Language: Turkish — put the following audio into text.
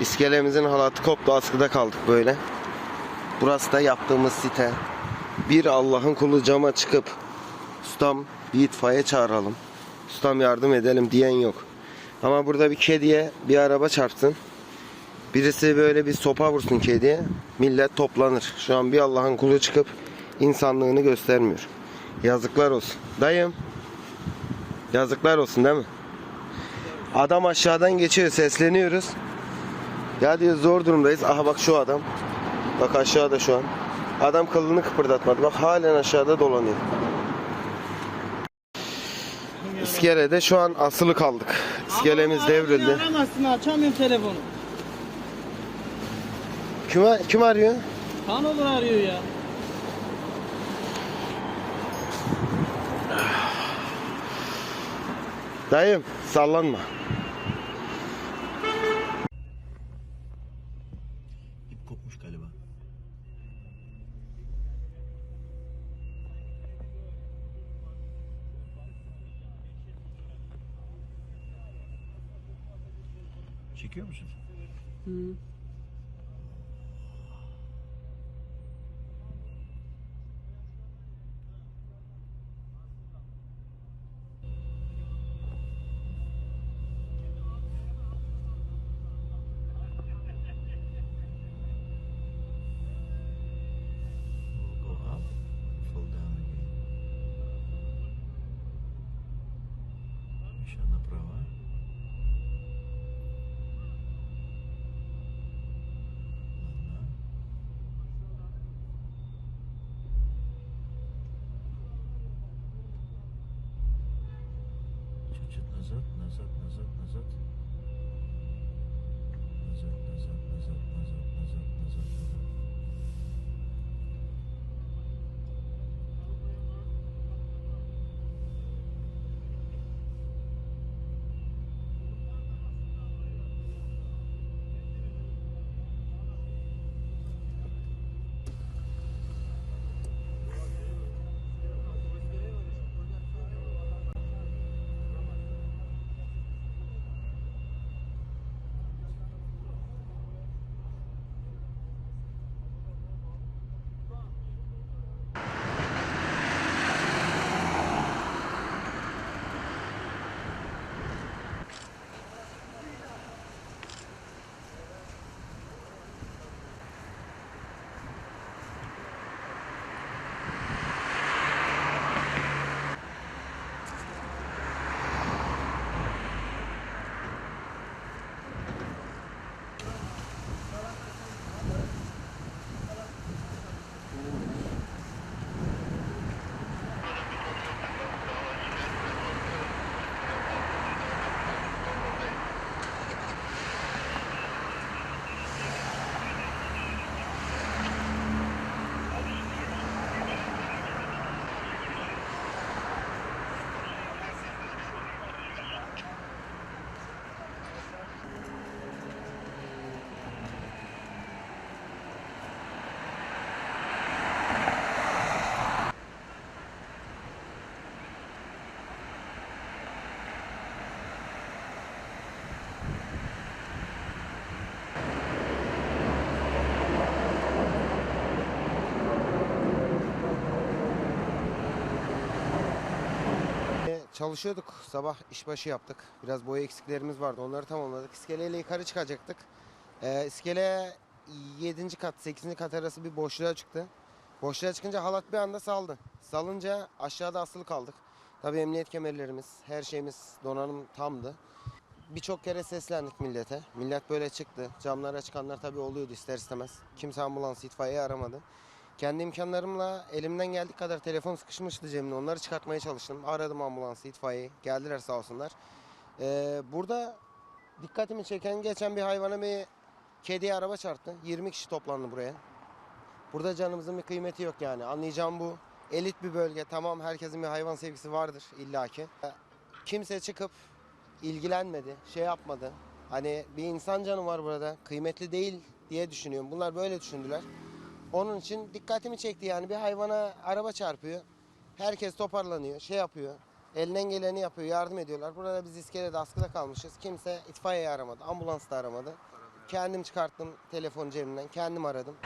İskelemizin halatı koptu askıda kaldık böyle. Burası da yaptığımız site. Bir Allah'ın kulu cama çıkıp ustam bir itfaiye çağıralım. Ustam yardım edelim diyen yok. Ama burada bir kediye bir araba çarpsın. Birisi böyle bir sopa vursun kediye. Millet toplanır. Şu an bir Allah'ın kulu çıkıp insanlığını göstermiyor. Yazıklar olsun. Dayım. Yazıklar olsun değil mi? Adam aşağıdan geçiyor sesleniyoruz. Ya diyor zor durumdayız. Aha bak şu adam. Bak aşağıda şu an. Adam kılını kıpırdatmadı. Bak halen aşağıda dolanıyor. İskelede şu an asılı kaldık. İskelemiz Ama devrildi. Aramazsın açamıyorum telefonu. Kim, kim arıyor? Kan olur arıyor ya. Dayım sallanma. Çekiyor musun? Hı. Еще направо. Çalışıyorduk. Sabah işbaşı yaptık. Biraz boya eksiklerimiz vardı. Onları tamamladık. İskeleyle yukarı çıkacaktık. Ee, iskele 7. kat 8. kat arası bir boşluğa çıktı. Boşluğa çıkınca halat bir anda saldı. Salınca aşağıda asılı kaldık. Tabii emniyet kemerlerimiz, her şeyimiz, donanım tamdı. Birçok kere seslendik millete. Millet böyle çıktı. Camlara çıkanlar tabii oluyordu ister istemez. Kimse ambulans, itfaiye aramadı. Kendi imkanlarımla elimden geldiği kadar telefon sıkışmıştı cebimde. Onları çıkartmaya çalıştım. Aradım ambulansı, itfaiyeyi. Geldiler sağ olsunlar. Ee, burada dikkatimi çeken geçen bir hayvana bir kediye araba çarptı. 20 kişi toplandı buraya. Burada canımızın bir kıymeti yok yani. Anlayacağım bu. Elit bir bölge. Tamam herkesin bir hayvan sevgisi vardır illaki. Ee, Kimse çıkıp ilgilenmedi, şey yapmadı. Hani bir insan canı var burada. Kıymetli değil diye düşünüyorum. Bunlar böyle düşündüler. Onun için dikkatimi çekti yani bir hayvana araba çarpıyor. Herkes toparlanıyor, şey yapıyor. Elinden geleni yapıyor, yardım ediyorlar. Burada biz iskelede askıda kalmışız. Kimse itfaiyeyi aramadı, ambulans da aramadı. Kendim çıkarttım telefon cebimden. Kendim aradım.